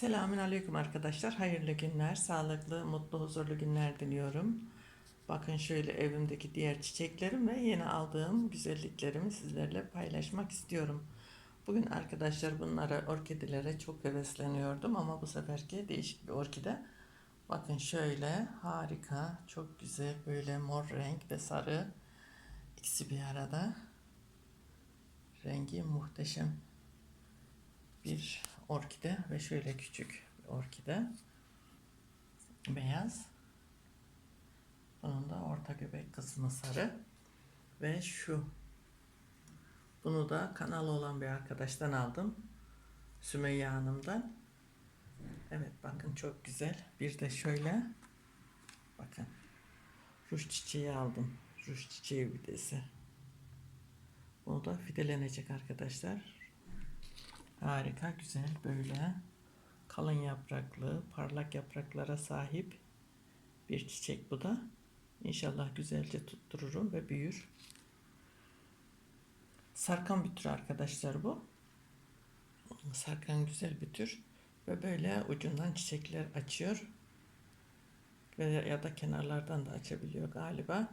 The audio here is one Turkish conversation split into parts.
Selamün aleyküm arkadaşlar. Hayırlı günler, sağlıklı, mutlu, huzurlu günler diliyorum. Bakın şöyle evimdeki diğer çiçeklerim ve yeni aldığım güzelliklerimi sizlerle paylaşmak istiyorum. Bugün arkadaşlar bunlara, orkidelere çok hevesleniyordum ama bu seferki değişik bir orkide. Bakın şöyle harika, çok güzel böyle mor renk ve sarı ikisi bir arada. Rengi muhteşem bir orkide ve şöyle küçük orkide. Beyaz. Bunun da orta göbek kısmı sarı. Ve şu. Bunu da kanalı olan bir arkadaştan aldım. Sümeyye Hanım'dan. Evet bakın çok güzel. Bir de şöyle. Bakın. Ruj çiçeği aldım. Ruj çiçeği videsi. Bunu da fidelenecek arkadaşlar. Harika, güzel böyle kalın yapraklı, parlak yapraklara sahip bir çiçek bu da. İnşallah güzelce tuttururum ve büyür. Sarkan bir tür arkadaşlar bu. Sarkan güzel bir tür ve böyle ucundan çiçekler açıyor. Ve ya da kenarlardan da açabiliyor galiba.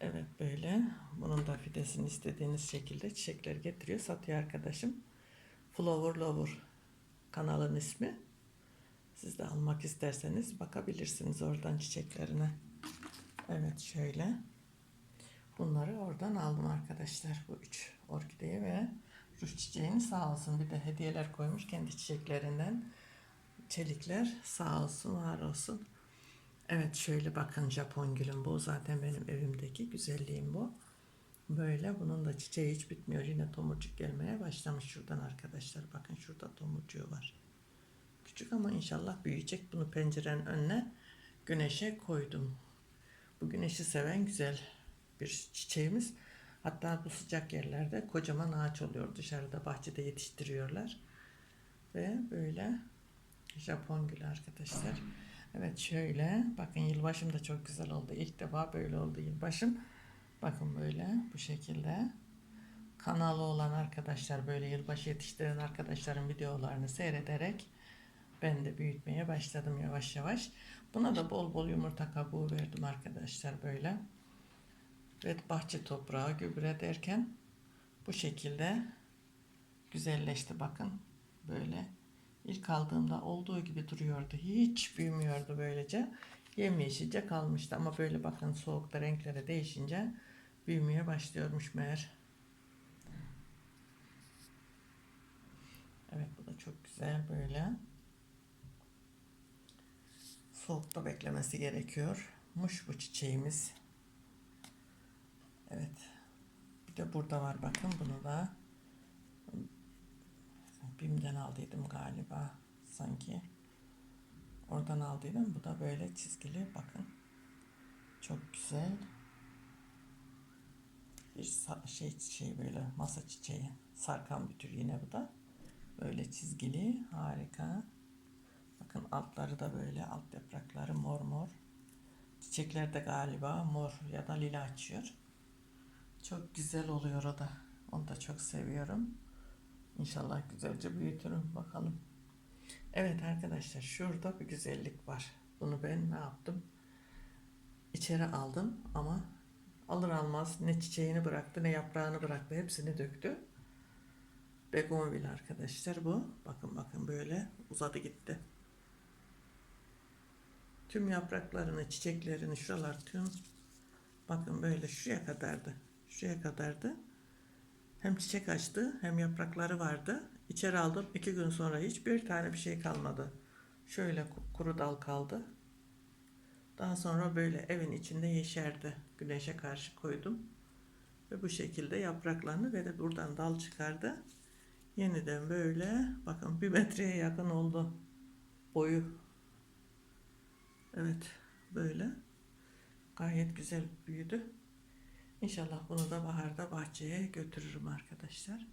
Evet böyle. Bunun da fidesini istediğiniz şekilde çiçekler getiriyor. Satıyor arkadaşım. Flower Lover kanalın ismi. Siz de almak isterseniz bakabilirsiniz oradan çiçeklerine. Evet şöyle. Bunları oradan aldım arkadaşlar. Bu üç orkideyi ve ruj çiçeğini sağ olsun. Bir de hediyeler koymuş kendi çiçeklerinden. Çelikler sağ olsun var olsun. Evet şöyle bakın Japon gülüm bu. Zaten benim evimdeki güzelliğim bu. Böyle bunun da çiçeği hiç bitmiyor. Yine tomurcuk gelmeye başlamış şuradan arkadaşlar. Bakın şurada tomurcuğu var. Küçük ama inşallah büyüyecek. Bunu pencerenin önüne güneşe koydum. Bu güneşi seven güzel bir çiçeğimiz. Hatta bu sıcak yerlerde kocaman ağaç oluyor. Dışarıda bahçede yetiştiriyorlar. Ve böyle Japon gülü arkadaşlar. Evet şöyle bakın yılbaşım da çok güzel oldu. İlk defa böyle oldu yılbaşım. Bakın böyle bu şekilde. Kanalı olan arkadaşlar böyle yılbaşı yetiştiren arkadaşların videolarını seyrederek ben de büyütmeye başladım yavaş yavaş. Buna da bol bol yumurta kabuğu verdim arkadaşlar böyle. Ve bahçe toprağı gübre derken bu şekilde güzelleşti bakın. Böyle ilk aldığımda olduğu gibi duruyordu. Hiç büyümüyordu böylece. Yemyeşilce kalmıştı ama böyle bakın soğukta renkleri değişince büyümeye başlıyormuş meğer. Evet bu da çok güzel böyle. Soğukta beklemesi gerekiyormuş bu çiçeğimiz. Evet. Bir de burada var bakın bunu da. Bim'den aldıydım galiba sanki. Oradan aldıydım. Bu da böyle çizgili bakın. Çok güzel. Bir şey çiçeği böyle masa çiçeği. Sarkan bir tür yine bu da. Böyle çizgili harika. Bakın altları da böyle alt yaprakları mor mor. Çiçekler de galiba mor ya da lila açıyor. Çok güzel oluyor o da. Onu da çok seviyorum. İnşallah güzelce büyütürüm bakalım. Evet arkadaşlar şurada bir güzellik var. Bunu ben ne yaptım? İçeri aldım ama alır almaz ne çiçeğini bıraktı ne yaprağını bıraktı. Hepsini döktü. Begonvil arkadaşlar bu. Bakın bakın böyle uzadı gitti. Tüm yapraklarını, çiçeklerini şuralar tüm bakın böyle şuraya kadardı. Şuraya kadardı. Hem çiçek açtı hem yaprakları vardı. İçeri aldım. iki gün sonra hiçbir tane bir şey kalmadı. Şöyle ku- kuru dal kaldı. Daha sonra böyle evin içinde yeşerdi. Güneşe karşı koydum. Ve bu şekilde yapraklarını ve de buradan dal çıkardı. Yeniden böyle bakın bir metreye yakın oldu boyu. Evet böyle gayet güzel büyüdü. İnşallah bunu da baharda bahçeye götürürüm arkadaşlar.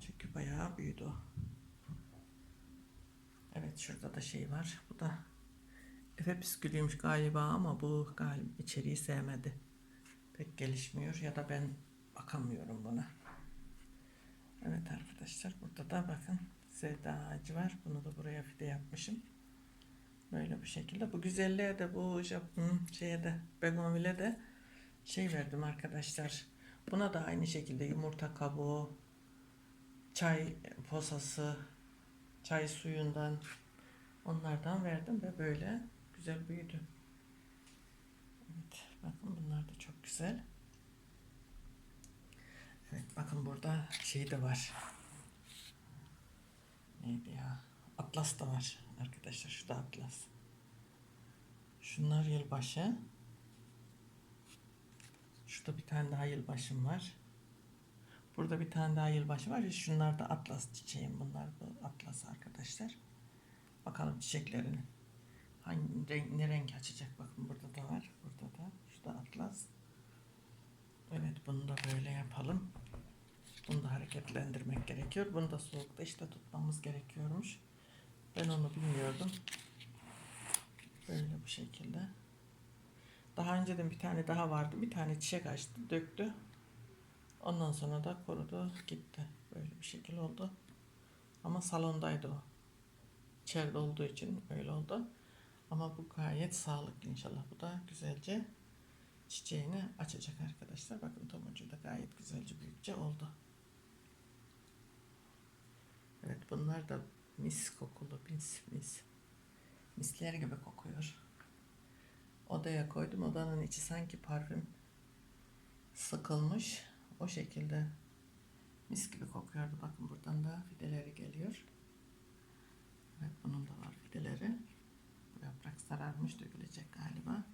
Çünkü bayağı büyüdü o. Evet şurada da şey var. Bu da Efe püskülüymüş galiba ama bu galiba içeriği sevmedi. Pek gelişmiyor ya da ben bakamıyorum buna. Evet arkadaşlar burada da bakın sevda ağacı var. Bunu da buraya fide yapmışım. Böyle bu şekilde. Bu güzelliğe de bu Jap- hı, şeye de begonvile de şey verdim arkadaşlar. Buna da aynı şekilde yumurta kabuğu, çay posası, çay suyundan onlardan verdim ve böyle güzel büyüdü. Evet, bakın bunlar da çok güzel. Evet, bakın burada şey de var. Neydi ya? Atlas da var arkadaşlar. Şu da atlas. Şunlar yılbaşı. Şurada bir tane daha yılbaşım var. Burada bir tane daha yılbaşı var. Şunlar da atlas çiçeğim. Bunlar bu atlas arkadaşlar. Bakalım çiçeklerini. Hangi renk, ne renk açacak? Bakın burada da var. Burada da. Şu da atlas. Evet bunu da böyle yapalım. Bunu da hareketlendirmek gerekiyor. Bunu da soğukta işte tutmamız gerekiyormuş. Ben onu bilmiyordum. Böyle bu şekilde. Daha önceden bir tane daha vardı. Bir tane çiçek açtı, döktü. Ondan sonra da kurudu, gitti. Böyle bir şekil oldu. Ama salondaydı o. İçeride olduğu için öyle oldu. Ama bu gayet sağlıklı inşallah. Bu da güzelce çiçeğini açacak arkadaşlar. Bakın tomurcuğu da gayet güzelce büyükçe oldu. Evet bunlar da mis kokulu mis mis. Misler gibi kokuyor. Odaya koydum. Odanın içi sanki parfüm sıkılmış. O şekilde mis gibi kokuyordu. Bakın buradan da fideleri geliyor. Evet bunun da var fideleri. Yaprak sararmış dökülecek galiba.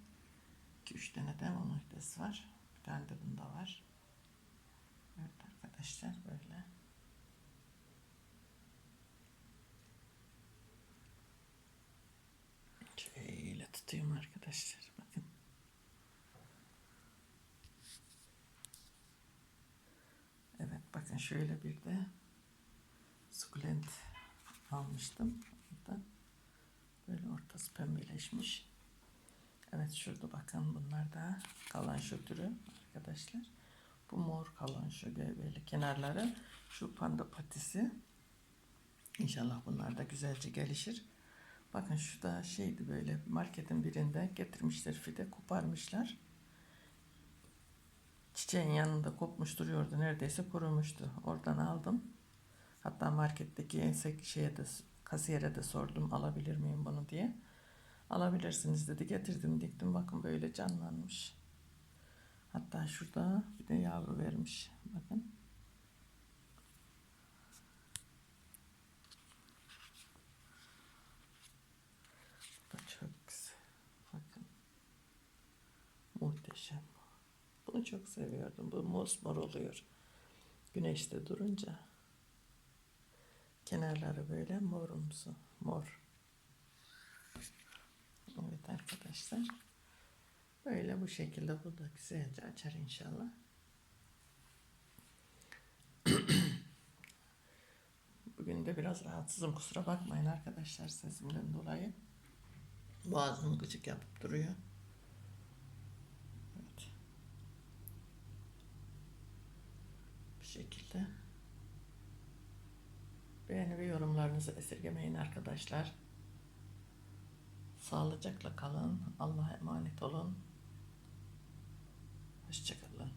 2-3 tane de onun fidesi var. Bir tane de bunda var. Evet arkadaşlar böyle. Şöyle tutayım arkadaşlar. Bakın. Evet bakın şöyle bir de sukulent almıştım. Burada. Böyle ortası pembeleşmiş. Evet şurada bakın bunlar da kalanşo türü arkadaşlar. Bu mor kalanşo böyle kenarları. Şu panda patisi. İnşallah bunlar da güzelce gelişir. Bakın şu da şeydi böyle marketin birinde getirmişler fide koparmışlar. Çiçeğin yanında kopmuş duruyordu. Neredeyse kurumuştu. Oradan aldım. Hatta marketteki ensek şeye de kasiyere de sordum alabilir miyim bunu diye. Alabilirsiniz dedi. Getirdim diktim. Bakın böyle canlanmış. Hatta şurada bir de yavru vermiş. Bakın. Çok güzel. Bakın. Muhteşem. Bunu çok seviyordum. Bu mosmor oluyor. Güneşte durunca. Kenarları böyle morumsu. Mor. Evet arkadaşlar. Böyle bu şekilde bu da güzelce açar inşallah. Bugün de biraz rahatsızım. Kusura bakmayın arkadaşlar sesimden dolayı. Boğazım gıcık yapıp duruyor. Evet. Bu şekilde. Beğeni ve yorumlarınızı esirgemeyin arkadaşlar. Sağlıcakla kalın. Allah'a emanet olun. Hoşçakalın.